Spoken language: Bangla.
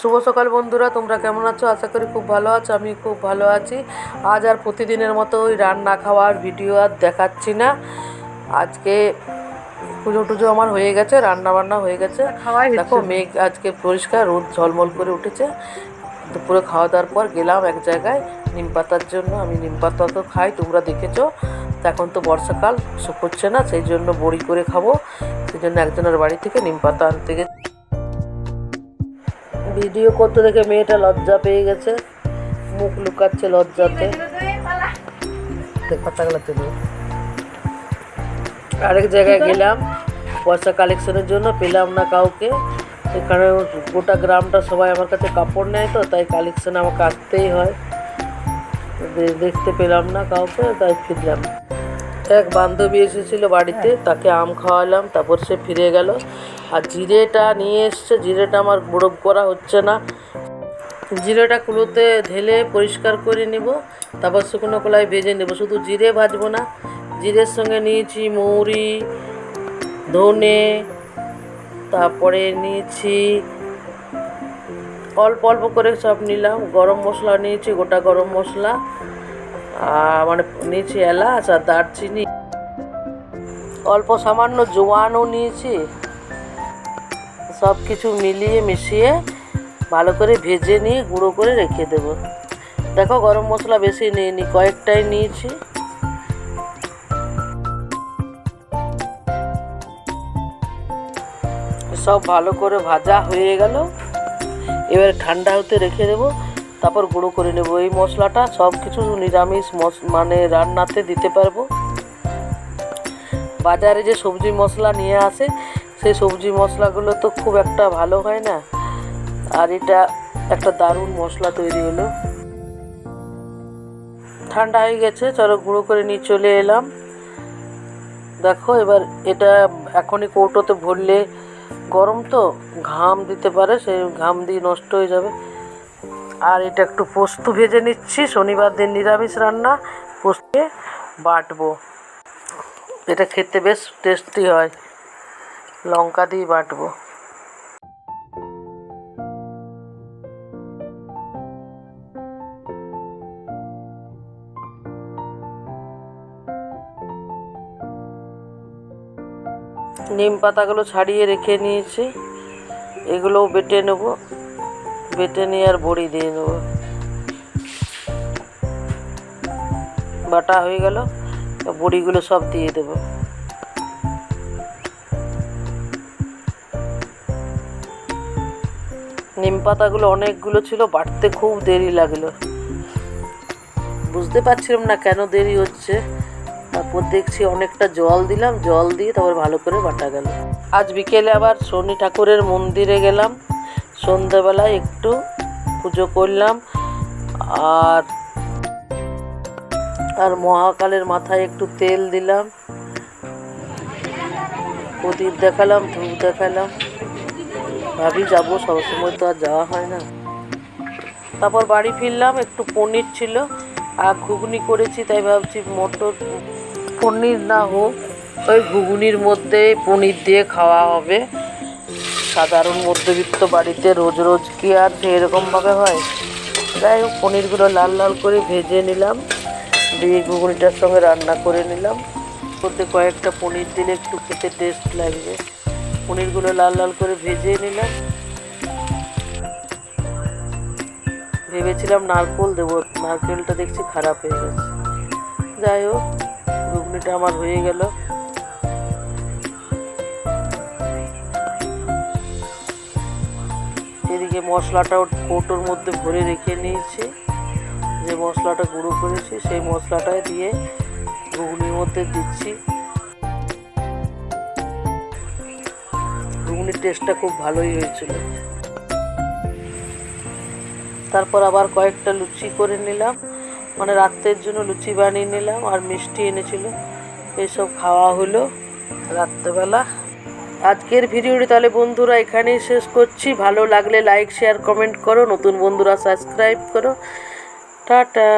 শুভ সকাল বন্ধুরা তোমরা কেমন আছো? আশা করি খুব ভালো আছো আমি খুব ভালো আছি। আজ আর প্রতিদিনের মতো ওই রান্না খাওয়ার ভিডিও আর দেখাচ্ছি না। আজকে পুজো টুজো আমার হয়ে গেছে রান্না বান্না হয়ে গেছে। দেখো মেঘ আজকে পরিষ্কার রোদ ঝলমল করে উঠেছে। দুপুরে খাওয়া দাওয়ার পর গেলাম এক জায়গায় নিম পাতার জন্য। আমি নিম পাতা তো খাই তোমরা দেখেছ। তো এখন তো বর্ষাকাল শুকোচ্ছে না সেই জন্য বড়ি করে খাব। সেই জন্য একজনের বাড়ি থেকে নিম পাতা আনতে গেছি। ভিডিও করতে দেখে মেয়েটা লজ্জা পেয়ে গেছে। মুখ লুকাচ্ছে লজ্জাতে। পাতাগুলো তুলে। আরেক জায়গায় গেলাম পয়সা কালেকশনের জন্য পেলাম না কাউকে। এখানে গোটা গ্রামটা সবাই আমার কাছে কাপড় নেয় তো তাই কালেকশন আমাকে আসতেই হয়। দেখতে পেলাম না কাউকে তাই ফিরলাম। এক বান্ধবী এসেছিল বাড়িতে তাকে আম খাওয়ালাম তারপর সে ফিরে গেল। আর জিরেটা নিয়ে এসছে জিরেটা আমার বরফ করা হচ্ছে না। জিরেটা কুলোতে ঢেলে পরিষ্কার করে নিব তারপর শুকনো কলায় ভেজে নেব। শুধু জিরে ভাজবো না জিরের সঙ্গে নিয়েছি মৌরি ধনে তারপরে নিয়েছি অল্প অল্প করে সব নিলাম। গরম মশলা নিয়েছি গোটা গরম মশলা। মানে নিয়েছি এলাচ আর দারচিনি। অল্প সামান্য জোয়ানও নিয়েছি। সব কিছু মিলিয়ে মিশিয়ে ভালো করে ভেজে নিয়ে গুঁড়ো করে রেখে দেব। দেখো গরম মশলা বেশি নিইনি, কয়েকটাই নিয়েছি। সব ভালো করে ভাজা হয়ে গেল। এবার ঠান্ডা হতে রেখে দেবো। তারপর গুঁড়ো করে নেব। এই মশলাটা সব কিছু নিরামিষ মানে রান্নাতে দিতে পারব। বাজারে যে সবজি মশলা নিয়ে আসে, সেই সবজি মশলাগুলো তো খুব একটা ভালো হয় না। আর এটা একটা দারুণ মশলা তৈরি হলো। ঠান্ডা হয়ে গেছে, চলো গুঁড়ো করে নিয়ে চলে এলাম। দেখো, এবার এটা এখনই কৌটোতে ভরলে গরম তো, ঘাম দিতে পারে, সেই ঘাম দিয়ে নষ্ট হয়ে যাবে। আর এটা একটু পোস্ত ভেজে নিচ্ছি। শনিবার দিন নিরামিষ রান্না, পোস্তে বাটবো। এটা খেতে বেশ টেস্টি হয়। লঙ্কা দিয়ে বাটবো। নিম পাতাগুলো ছাড়িয়ে রেখে নিয়েছি। এগুলোও বেটে নেব। বেটে নিয়ে আর বড়ি দিয়ে দেবো। বাটা হয়ে গেল বড়িগুলো সব দিয়ে দেবো। নিম পাতাগুলো অনেকগুলো ছিল, বাটতে খুব দেরি লাগল। বুঝতে পারছিলাম না কেন দেরি হচ্ছে। তারপর দেখছি অনেকটা জল দিলাম, জল দিয়ে তারপর ভালো করে বাটা গেল। আজ বিকেলে আবার শনি ঠাকুরের মন্দিরে গেলাম। সন্ধ্যাবেলায় একটু পুজো করলাম, আর আর মহাকালের মাথায় একটু তেল দিলাম। প্রদীপ দেখালাম, ধূপ দেখালাম। ভাবি, যাব, সবসময় তো আর যাওয়া হয় না। তারপর বাড়ি ফিরলাম, একটু পনির ছিল, আর ঘুগনি করেছি, তাই ভাবছি মটর পনির না হোক, ওই ঘুগনির মধ্যে পনির দিয়ে খাওয়া হবে। সাধারণ মধ্যবিত্ত বাড়িতে রোজ রোজ কি আর সেরকমভাবে হয়? যাই হোক, পনিরগুলো লাল লাল করে ভেজে নিলাম। দিয়ে ঘুগনিটার সঙ্গে রান্না করে নিলাম। ওতে কয়েকটা পনির দিলে একটু খেতে টেস্ট লাগবে। পনিরগুলো লাল লাল করে ভেজে নিলাম। ভেবেছিলাম নারকোল দেবো, নারকেলটা দেখছি খারাপ হয়ে গেছে। যাই হোক, ঘুগনিটা আমার হয়ে গেল। এদিকে মশলাটাও কৌটোর মধ্যে ভরে রেখে নিয়েছি, যে মশলাটা গুঁড়ো করেছি, সেই মশলাটাই দিয়ে ঘুগনির মধ্যে দিচ্ছি। ঘুগনির টেস্টটা খুব ভালোই হয়েছিল। তারপর আবার কয়েকটা লুচি করে নিলাম। মানে রাত্রের জন্য লুচি বানিয়ে নিলাম আর মিষ্টি এনেছিল। এইসব খাওয়া হলো রাত্রেবেলা। আজকের ভিডিওটি তাহলে বন্ধুরা এখানেই শেষ করছি। ভালো লাগলে লাইক শেয়ার কমেন্ট করো। নতুন বন্ধুরা সাবস্ক্রাইব করো। টাটা।